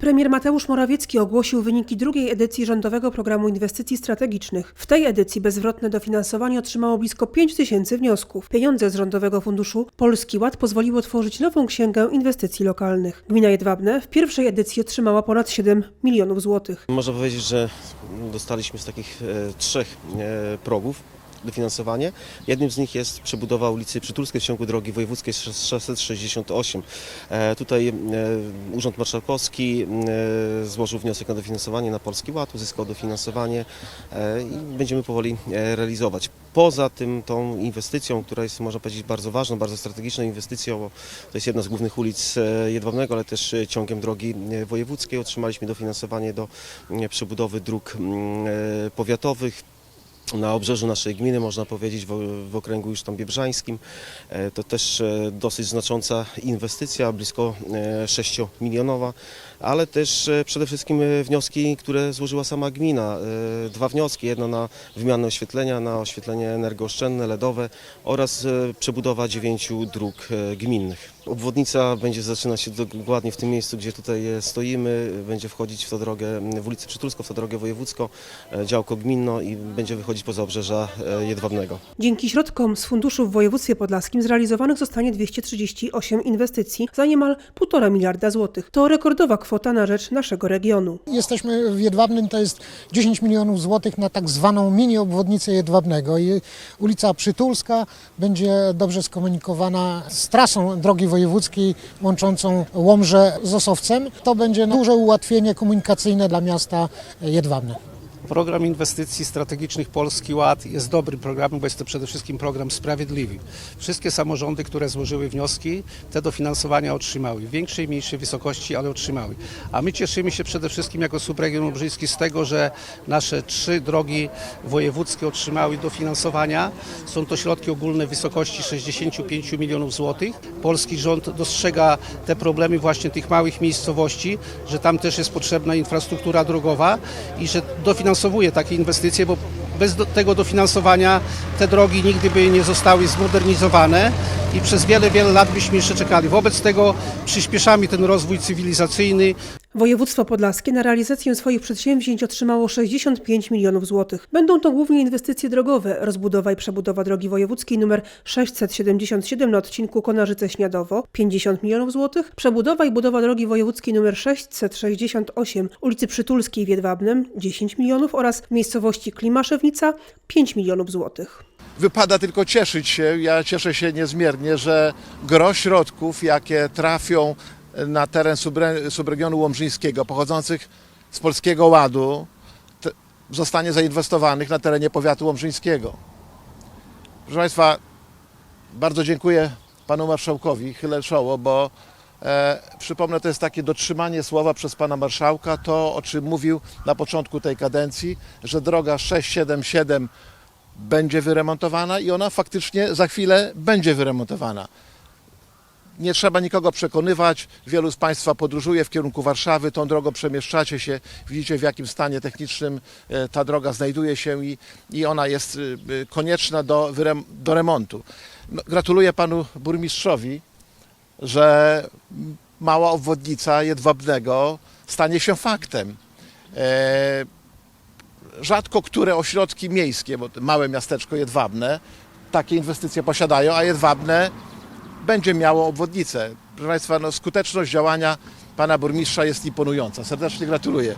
Premier Mateusz Morawiecki ogłosił wyniki drugiej edycji Rządowego Programu Inwestycji Strategicznych. W tej edycji bezwzględne dofinansowanie otrzymało blisko 5 tysięcy wniosków. Pieniądze z Rządowego Funduszu Polski Ład pozwoliły otworzyć nową księgę inwestycji lokalnych. Gmina Jedwabne w pierwszej edycji otrzymała ponad 7 milionów złotych. Można powiedzieć, że dostaliśmy z takich e, trzech e, progów dofinansowanie. Jednym z nich jest przebudowa ulicy Przytulskiej w ciągu drogi wojewódzkiej 668. E, tutaj e, Urząd Marszałkowski e, złożył wniosek na dofinansowanie na Polski Ład, uzyskał dofinansowanie i będziemy powoli realizować. Poza tym tą inwestycją, która jest można powiedzieć bardzo ważną, bardzo strategiczną inwestycją, bo to jest jedna z głównych ulic Jedwabnego, ale też ciągiem drogi wojewódzkiej. Otrzymaliśmy dofinansowanie do przebudowy dróg powiatowych na obrzeżu naszej gminy, można powiedzieć, w, w okręgu już tam biebrzańskim. E, To też e, dosyć znacząca inwestycja, blisko 6 milionowa, ale też e, przede wszystkim e, wnioski, które złożyła sama gmina. E, Dwa wnioski, jedno na wymianę oświetlenia, na oświetlenie energooszczędne, LEDowe oraz przebudowa dziewięciu dróg gminnych. Obwodnica będzie zaczynać się dokładnie w tym miejscu, gdzie tutaj stoimy, będzie wchodzić w tę drogę, w ulicę Przytulską, w tę drogę wojewódzką, e, działko gminno i będzie wychodzić poza obrzeża Jedwabnego. Dzięki środkom z funduszu w województwie podlaskim zrealizowanych zostanie 238 inwestycji za niemal 1,5 miliarda złotych. To rekordowa kwota na rzecz naszego regionu. Jesteśmy w Jedwabnym, to jest 10 milionów złotych na tak zwaną mini obwodnicę Jedwabnego i ulica Przytulska będzie dobrze skomunikowana z trasą drogi wojewódzkiej łączącą Łomże z Osowcem. To będzie duże ułatwienie komunikacyjne dla miasta Jedwabne. Program inwestycji strategicznych Polski Ład jest dobrym programem, bo jest to przede wszystkim program sprawiedliwy. Wszystkie samorządy, które złożyły wnioski, te dofinansowania otrzymały. W większej, mniejszej wysokości, ale otrzymały. A my cieszymy się przede wszystkim jako subregion lubrzyński z tego, że nasze trzy drogi wojewódzkie otrzymały dofinansowania. Są to środki ogólne w wysokości 65 milionów złotych. Polski rząd dostrzega te problemy właśnie tych małych miejscowości, że tam też jest potrzebna infrastruktura drogowa i że dofinansowuje takie inwestycje, bo bez do, tego dofinansowania te drogi nigdy by nie zostały zmodernizowane i przez wiele, wiele lat byśmy jeszcze czekali. Wobec tego przyspieszamy ten rozwój cywilizacyjny, Województwo podlaskie na realizację swoich przedsięwzięć otrzymało 65 milionów złotych. Będą to głównie inwestycje drogowe, rozbudowa i przebudowa drogi wojewódzkiej nr 677 na odcinku Konarzyce-Śniadowo 50 milionów złotych, przebudowa i budowa drogi wojewódzkiej nr 668 ulicy Przytulskiej w Jedwabnem 10 milionów oraz miejscowości Klimaszewnica 5 milionów złotych. Wypada tylko cieszyć się, ja cieszę się niezmiernie, że gro środków, jakie trafią na teren subre, subregionu łomżyńskiego, pochodzących z Polskiego Ładu, te, zostanie zainwestowanych na terenie powiatu łomżyńskiego. Proszę Państwa, bardzo dziękuję Panu Marszałkowi, chylę czoło, bo e, przypomnę, to jest takie dotrzymanie słowa przez Pana Marszałka, to o czym mówił na początku tej kadencji, że droga 677 będzie wyremontowana i ona faktycznie za chwilę będzie wyremontowana. Nie trzeba nikogo przekonywać. Wielu z Państwa podróżuje w kierunku Warszawy, tą drogą przemieszczacie się, widzicie w jakim stanie technicznym e, ta droga znajduje się i, i ona jest y, y, konieczna do, do remontu. No, gratuluję Panu Burmistrzowi, że mała obwodnica Jedwabnego stanie się faktem. E, rzadko które ośrodki miejskie, bo małe miasteczko Jedwabne, takie inwestycje posiadają, a Jedwabne będzie miało obwodnicę. Proszę Państwa, no, skuteczność działania Pana Burmistrza jest imponująca. Serdecznie gratuluję.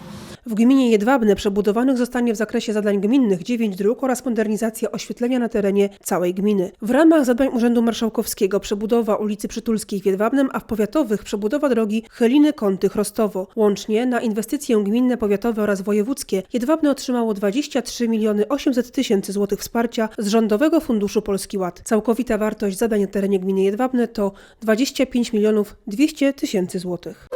W gminie Jedwabne przebudowanych zostanie w zakresie zadań gminnych 9 dróg oraz modernizacja oświetlenia na terenie całej gminy. W ramach zadań Urzędu Marszałkowskiego przebudowa ulicy Przytulskiej w Jedwabnem, a w powiatowych przebudowa drogi Cheliny Kąty Chrostowo. Łącznie na inwestycje gminne, powiatowe oraz wojewódzkie Jedwabne otrzymało 23 miliony 800 tysięcy złotych wsparcia z Rządowego Funduszu Polski Ład. Całkowita wartość zadań na terenie gminy Jedwabne to 25 milionów 200 tysięcy złotych.